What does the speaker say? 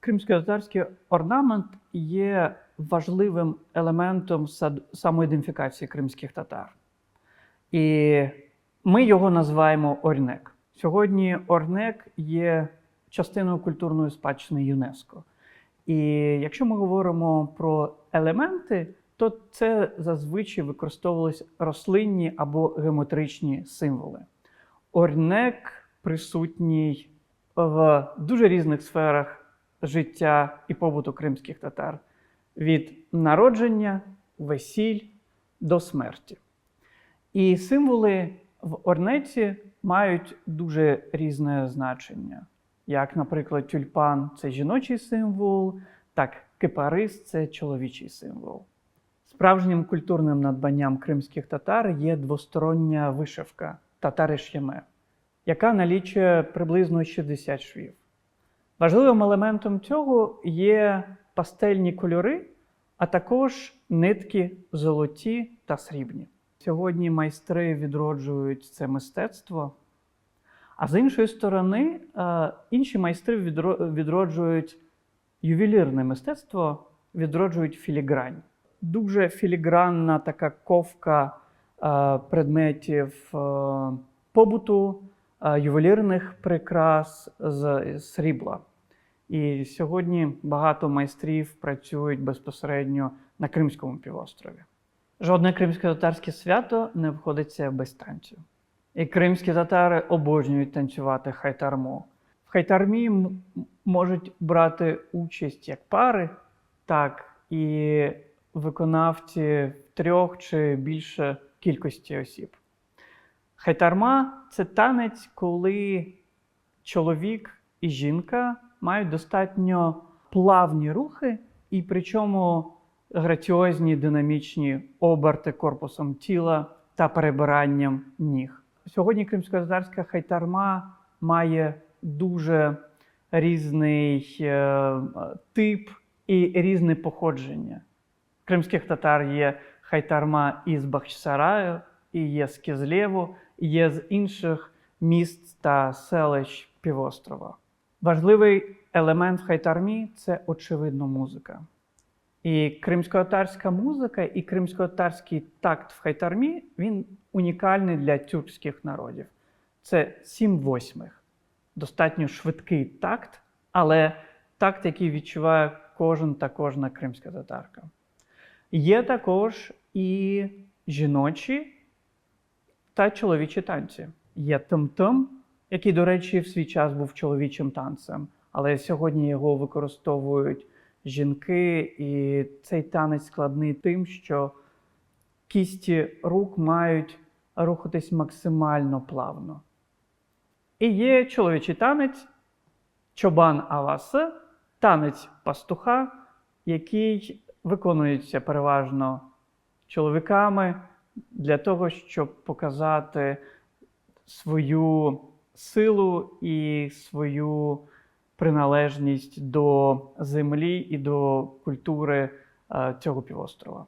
Кримсько-татарський орнамент є важливим елементом самоідентифікації кримських татар. І ми його називаємо Орнек. Сьогодні Орнек є частиною культурної спадщини ЮНЕСКО. І якщо ми говоримо про елементи, то це зазвичай використовувалися рослинні або геометричні символи. Орнек присутній в дуже різних сферах життя і побуту кримських татар від народження, весіль до смерті. І символи в орнеті мають дуже різне значення. Як, наприклад, тюльпан це жіночий символ, так кипарис це чоловічий символ. Справжнім культурним надбанням кримських татар є двостороння вишивка татари ш'яме, яка налічує приблизно 60 швів. Важливим елементом цього є пастельні кольори, а також нитки золоті та срібні. Сьогодні майстри відроджують це мистецтво. А з іншої сторони, е, інші майстри відроджують ювелірне мистецтво, відроджують філігрань. Дуже філігранна така ковка предметів е, побуту, е, ювелірних прикрас з срібла. І сьогодні багато майстрів працюють безпосередньо на Кримському півострові. Жодне кримсько-татарське свято не обходиться без танцю. І кримські татари обожнюють танцювати хайтарму. В хайтармі можуть брати участь як пари, так і виконавці трьох чи більше кількості осіб. Хайтарма це танець, коли чоловік і жінка мають достатньо плавні рухи, і причому граціозні динамічні оберти корпусом тіла та перебиранням ніг. Сьогодні кримсько-татарська хайтарма має дуже різний е, тип і різне походження. Кримських татар є хайтарма із Бахчисараю, і є з Кизлєву, і є з інших міст та селищ півострова. Важливий елемент в хайтармі це очевидно музика. І кримсько-татарська музика і кримсько-татарський такт в хайтармі він унікальний для тюркських народів. Це сім восьмих. Достатньо швидкий такт, але такт, який відчуває кожен та кожна кримська татарка. Є також і жіночі та чоловічі танці. Є тим-тим, який, до речі, в свій час був чоловічим танцем, але сьогодні його використовують жінки, і цей танець складний тим, що кісті рук мають рухатись максимально плавно. І є чоловічий танець, чобан авасе, танець пастуха, який виконується переважно чоловіками для того, щоб показати свою силу і свою приналежність до землі і до культури е, цього півострова.